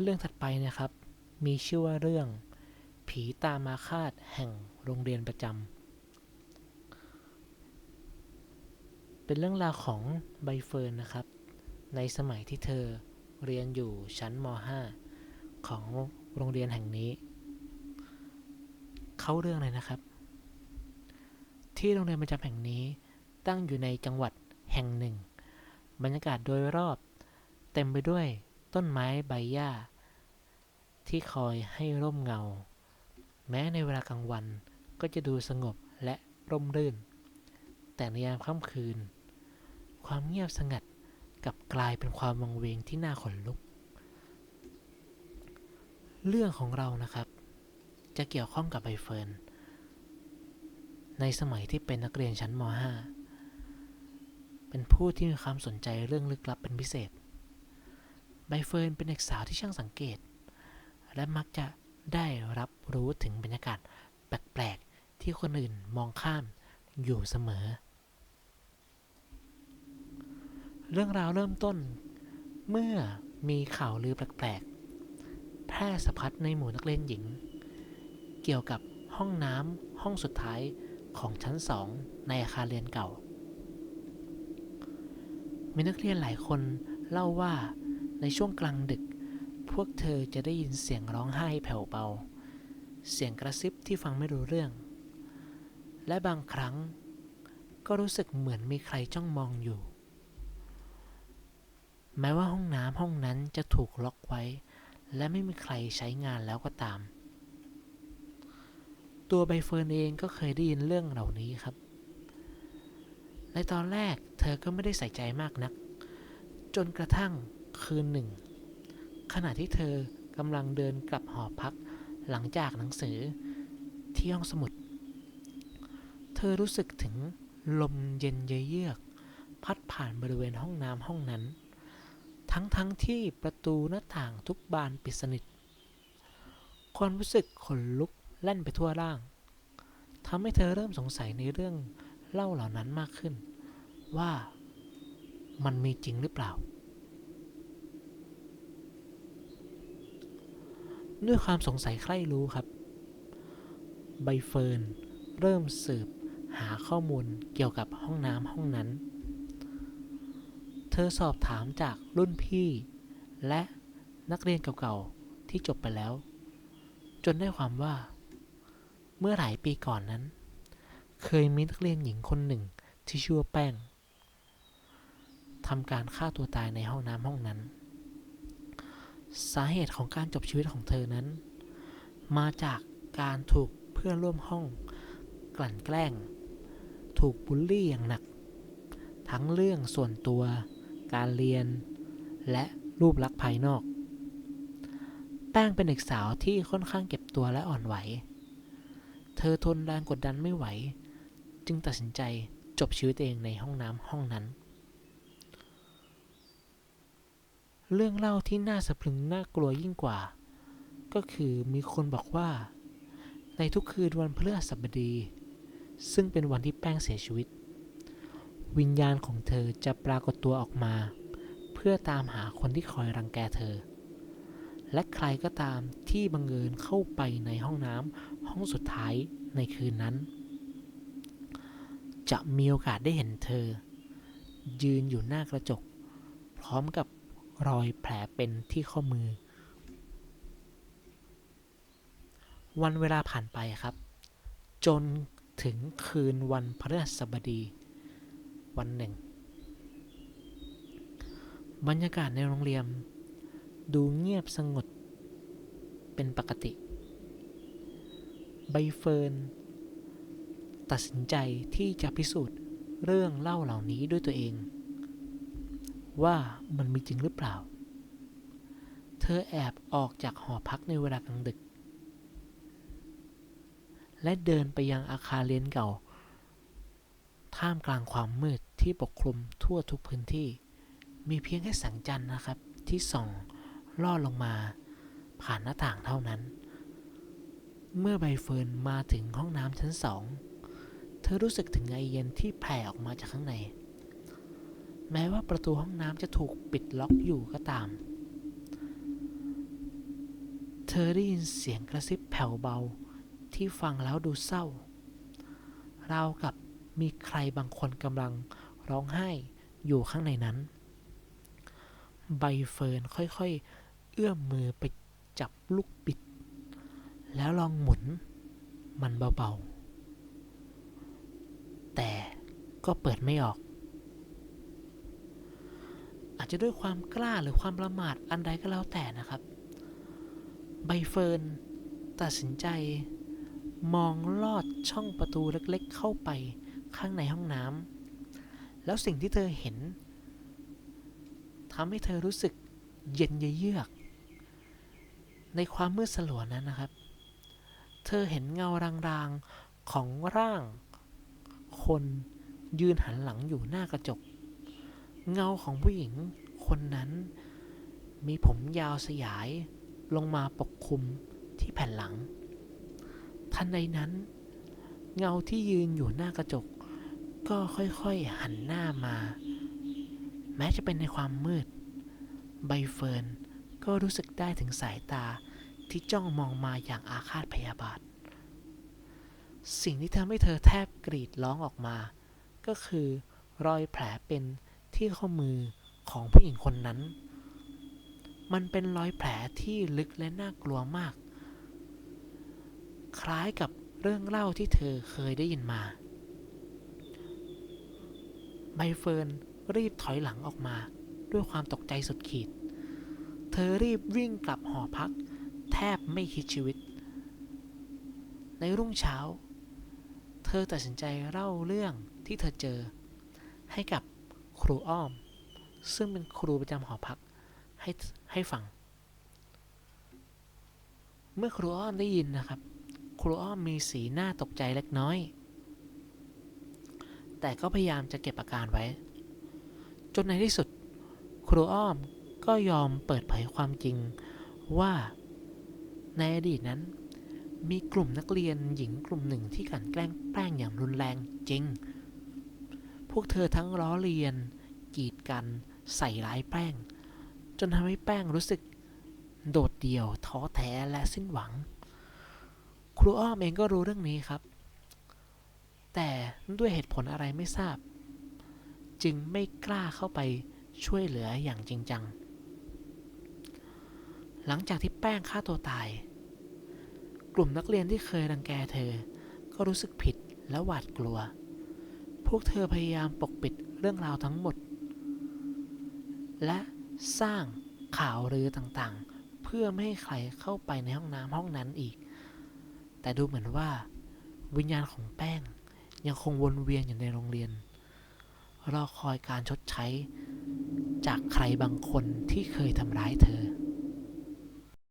เรื่องถัดไปนะครับ มีชื่อว่าเรื่อง ผีตามาคาดแห่งโรงเรียนประจำ เป็นเรื่องราวของใบเฟิร์นนะครับ ในสมัยที่เธอเรียนอยู่ชั้นม .5 ของโรงเรียนแห่งนี้ เข้าเรื่องเลยนะครับ ที่โรงเรียนประจำแห่งนี้ตั้งอยู่ในจังหวัดแห่งหนึ่ง บรรยากาศโดยรอบเต็มไปด้วย ต้นไม้ใบหญ้า ที่คอยให้ร่มเงา แม้ในเวลากลางวันก็จะดูสงบและร่มรื่น แต่ในยามค่ำคืน ความเงียบสงัดกับกลายเป็นความวังเวงที่น่าขนลุก เรื่องของเรานะครับ จะเกี่ยวข้องกับใบเฟิร์นในสมัยที่เป็นนักเรียนชั้นม .5 เป็นผู้ที่มีความสนใจเรื่องลึกลับเป็นพิเศษ บเฟิร์นเป็นเด็กสาวที่ช่างสังเกต และมักจะได้รับรู้ถึงบรรยากาศแปลกๆ ที่คนอื่นมองข้ามอยู่เสมอ เรื่องราวเริ่มต้นเมื่อมีข่าวลือแปลกๆ แพร่สะพัดในหมู่นักเรียนหญิง เกี่ยวกับห้องน้ำห้องสุดท้ายของชั้นสองในอาคารเรียนเก่า มีนักเรียนหลายคนเล่าว่า ในช่วงกลางดึก พวกเธอจะได้ยินเสียงร้องไห้แผ่วเบา เสียงกระซิบที่ฟังไม่รู้เรื่อง และบางครั้งก็รู้สึกเหมือนมีใครจ้องมองอยู่ แม้ว่าห้องน้ำห้องนั้นจะถูกล็อกไว้ และไม่มีใครใช้งานแล้วก็ตาม ตัวใบเฟิร์นเองก็เคยได้ยินเรื่องเหล่านี้ครับ ในตอนแรกเธอก็ไม่ได้ใส่ใจมากนัก จนกระทั่ง คืนหนึ่ง ขณะที่เธอกำลังเดินกลับหอพักหลังจากหนังสือที่ห้องสมุด เธอรู้สึกถึงลมเย็นเยือก พัดผ่านบริเวณห้องน้ำห้องนั้น ทั้งๆทที่ประตูหน้าต่างทุกบานปิดสนิท ความรู้สึกขนลุกแล่นไปทั่วร่างทำให้เธอเริ่มสงสัยในเรื่องเล่าเหล่านั้นมากขึ้น ว่ามันมีจริงหรือเปล่า ด้วยความสงสัยใคร่รู้ครับ ใบเฟิร์นเริ่มสืบหาข้อมูลเกี่ยวกับห้องน้ำห้องนั้น เธอสอบถามจากรุ่นพี่ และนักเรียนเก่าๆที่จบไปแล้ว จนได้ความว่า เมื่อหลายปีก่อนนั้น เคยมีนักเรียนหญิงคนหนึ่งที่ชื่อว่าแป้งทำการฆ่าตัวตายในห้องน้ำห้องนั้น สาเหตุของการจบชีวิตของเธอนั้น มาจากการถูกเพื่อนร่วมห้อง กลั่นแกล้ง ถูกบูลลี่อย่างหนัก ทั้งเรื่องส่วนตัว การเรียน และรูปลักษณ์ภายนอก แป้งเป็นเด็กสาวที่ค่อนข้างเก็บตัวและอ่อนไหว เธอทนแรงกดดันไม่ไหว จึงตัดสินใจจบชีวิตเองในห้องน้ำห้องนั้น เรื่องเล่าที่น่าสะพรึงน่ากลัวยิ่งกว่า ก็คือมีคนบอกว่า ในทุกคืนวันพฤหัสบดี ซึ่งเป็นวันที่แป้งเสียชีวิต วิญญาณของเธอจะปรากฏตัวออกมา เพื่อตามหาคนที่คอยรังแกเธอ และใครก็ตามที่บังเอิญเข้าไปในห้องน้ำห้องสุดท้ายในคืนนั้น จะมีโอกาสได้เห็นเธอ ยืนอยู่หน้ากระจก พร้อมกับ รอยแผลเป็นที่ข้อมือ วันเวลาผ่านไปครับ จนถึงคืนวันพฤหัสบดี วันหนึ่ง บรรยากาศในโรงเรียน ดูเงียบสงบเป็นปกติ ใบเฟิร์น ตัดสินใจที่จะพิสูจน์เรื่องเล่าเหล่านี้ด้วยตัวเอง ว่ามันมีจริงหรือเปล่า เธอแอบออกจากหอพักในเวลากลางดึก และเดินไปยังอาคารเรียนเก่า ท่ามกลางความมืดที่ปกคลุมทั่วทุกพื้นที่ มีเพียงแค่แสงจันทร์นะครับ ที่ส่องลอดลงมา ผ่านหน้าต่างเท่านั้น เมื่อใบเฟิร์นมาถึงห้องน้ำชั้นสอง เธอรู้สึกถึงไอเย็นที่แผ่ออกมาจากข้างใน แม้ว่าประตูห้องน้ำจะถูกปิดล็อกอยู่ก็ตาม เธอได้ยินเสียงกระซิบแผ่วเบาที่ฟังแล้วดูเศร้า ราวกับมีใครบางคนกำลังร้องไห้อยู่ข้างในนั้น ใบเฟิร์นค่อยๆ เอื้อมมือไปจับลูกบิด แล้วลองหมุนมันเบาๆ แต่ก็เปิดไม่ออก จะด้วยความกล้าหรือความประมาทอันใดก็แล้วแต่นะครับ ใบเฟิร์นตัดสินใจ มองลอดช่องประตูเล็กๆ เข้าไปข้างในห้องน้ำแล้วสิ่งที่เธอเห็นทำให้เธอรู้สึกเย็นเยือก ในความมืดสลัวนั้นนะครับ เธอเห็นเงารางๆของร่าง คนยืนหันหลังอยู่หน้ากระจก เงาของผู้หญิง คนนั้น มีผมยาวสยายลงมาปกคลุมที่แผ่นหลัง ทันใดนั้น เงาที่ยืนอยู่หน้ากระจก ก็ค่อยๆหันหน้ามา แม้จะเป็นในความมืด ใบเฟิร์นก็รู้สึกได้ถึงสายตาที่จ้องมองมาอย่างอาฆาตพยาบาท สิ่งที่ทำให้เธอแทบกรีดร้องออกมา ก็คือรอยแผลเป็นที่ข้อมือ ของผู้หญิงคนนั้น มันเป็นรอยแผลที่ลึกและน่ากลัวมาก คล้ายกับเรื่องเล่าที่เธอเคยได้ยินมาใบเฟิร์นรีบถอยหลังออกมาด้วยความตกใจสุดขีด เธอรีบวิ่งกลับหอพัก แทบไม่คิดชีวิต ในรุ่งเช้า เธอตัดสินใจเล่าเรื่องที่เธอเจอ ให้กับครูอ้อม ซึ่งเป็นครูประจำหอพักให้ให้ฟัง เมื่อครูอ้อมได้ยินนะครับ ครูอ้อมมีสีหน้าตกใจเล็กน้อย แต่ก็พยายามจะเก็บอาการไว้ จนในที่สุด ครูอ้อมก็ยอมเปิดเผยความจริงว่าในอดีตนั้น มีกลุ่มนักเรียนหญิงกลุ่มหนึ่งที่กันแกล้งแป้งอย่างรุนแรงจริง พวกเธอทั้งล้อเลียน กีดกัน ใส่ร้ายแป้ง จนทำให้แป้งรู้สึกโดดเดี่ยวท้อแท้และสิ้นหวัง ครูอ้อมเองก็รู้เรื่องนี้ครับ แต่ด้วยเหตุผลอะไรไม่ทราบ จึงไม่กล้าเข้าไปช่วยเหลืออย่างจริงจัง หลังจากที่แป้งฆ่าตัวตาย กลุ่มนักเรียนที่เคยรังแกเธอ ก็รู้สึกผิดและหวาดกลัว พวกเธอพยายามปกปิดเรื่องราวทั้งหมด และสร้างข่าวลือต่างๆ เพื่อไม่ให้ใครเข้าไปในห้องน้ำห้องนั้นอีก แต่ดูเหมือนว่า วิญญาณของแป้งยังคงวนเวียนอยู่ในโรงเรียน รอคอยการชดใช้ จากใครบางคนที่เคยทำร้ายเธอ